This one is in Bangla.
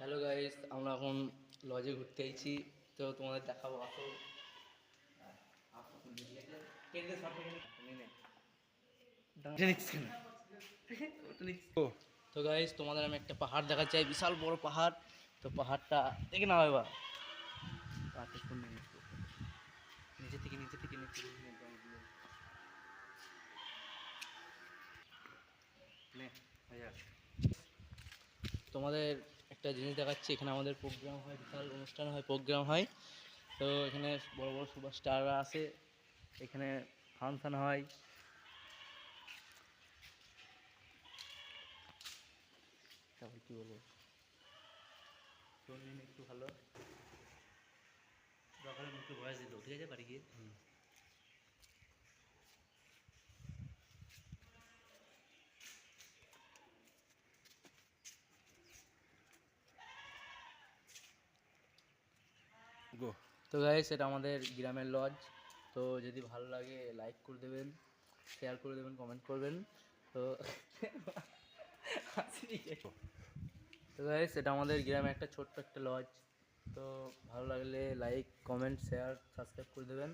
হ্যালো গাইস আমরা এখন লজে ঘুরতে আইছি তো তোমাদের দেখাবো আসো তো গাইস তোমাদের আমি একটা পাহাড় দেখা চাই বিশাল বড় পাহাড়। তো পাহাড়টা দেখে নাও এবার। নিচে থেকে নিচে থেকে। তোমাদের একটা জিনিস দেখাচ্ছি। এখানে আমাদের প্রোগ্রাম হয় বিশাল অনুষ্ঠান হয় প্রোগ্রাম হয়। তো এখানে বড় বড় সুপারস্টাররা আসে এখানে ফাংশন হয়। তারপর কী বলব? একটু ভালো। দরকারে মুখে ভয়েস দিত ঠিক আছে? বাড়ি গিয়ে। গো। তো গাইস এটা আমাদের গ্রামের লজ তো যদি ভালো লাগে লাইক করে দেবেন শেয়ার করে দেবেন কমেন্ট করবেন। তো তো গাইস এটা আমাদের গ্রামে একটা ছোট্ট একটা লজ তো ভালো লাগলে লাইক কমেন্ট শেয়ার সাবস্ক্রাইব করে দেবেন।